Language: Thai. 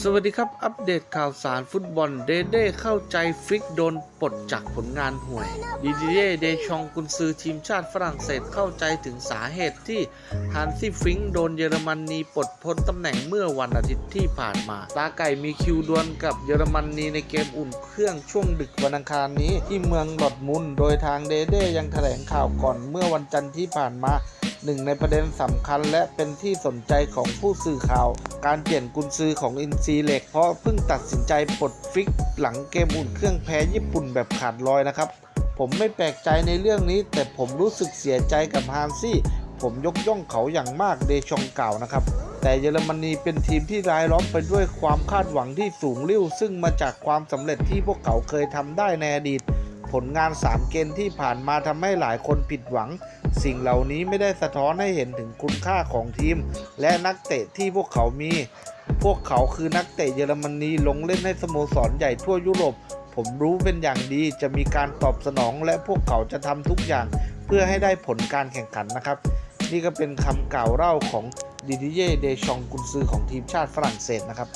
สวัสดีครับ อัปเดตข่าวสารฟุตบอลเดเด้เข้าใจฟลิกโดนปลดจากผลงานห่วยดีดีเย่เดชองกุนซือทีมชาติฝรั่งเศสเข้าใจถึงสาเหตุที่ฮันซี่ฟริงโดนเยอรมนนีปลดพ้นตำแหน่งเมื่อวันอาทิตย์ที่ผ่านมา ตาไก่มีคิวดวลกับเยอรมนนีในเกมอุ่นเครื่องช่วงดึกวันอังคารนี้ที่เมืองดอร์ทมุน โดยทางเดเด้ยังแถลงข่าวก่อนเมื่อวันจันทร์ที่ผ่านมาหนึ่งในประเด็นสำคัญและเป็นที่สนใจของผู้สื่อข่าว การเปลี่ยนกุนซือของอินซีเล็ก เพราะเพิ่งตัดสินใจปลดฟิกหลังเกมอุ่นเครื่องแพ้ญี่ปุ่นแบบขาดลอยนะครับ ผมไม่แปลกใจในเรื่องนี้ แต่ผมรู้สึกเสียใจกับฮานซี่ ผมยกย่องเขาอย่างมากเดชองเก่านะครับแต่เยอรมนีเป็นทีมที่รายล้อมไปด้วยความคาดหวังที่สูงลิ่วซึ่งมาจากความสำเร็จที่พวกเขาเคยทำได้ในอดีต ผลงาน 3 เกมที่ผ่านมาทำให้หลายคนผิดหวัง สิ่งเหล่านี้ไม่ได้สะท้อนให้เห็นถึงคุณค่าของทีม และนักเตะที่พวกเขามี พวกเขาคือนักเตะเยอรมนีลงเล่นให้สโมสรใหญ่ทั่วยุโรป ผมรู้เป็นอย่างดีจะมีการตอบสนองและพวกเขาจะทำทุกอย่าง เพื่อให้ได้ผลการแข่งขันนะครับ นี่ก็เป็นคำกล่าวเล่าของดิดิเย่เดชองกุนซือของทีมชาติฝรั่งเศสนะครับ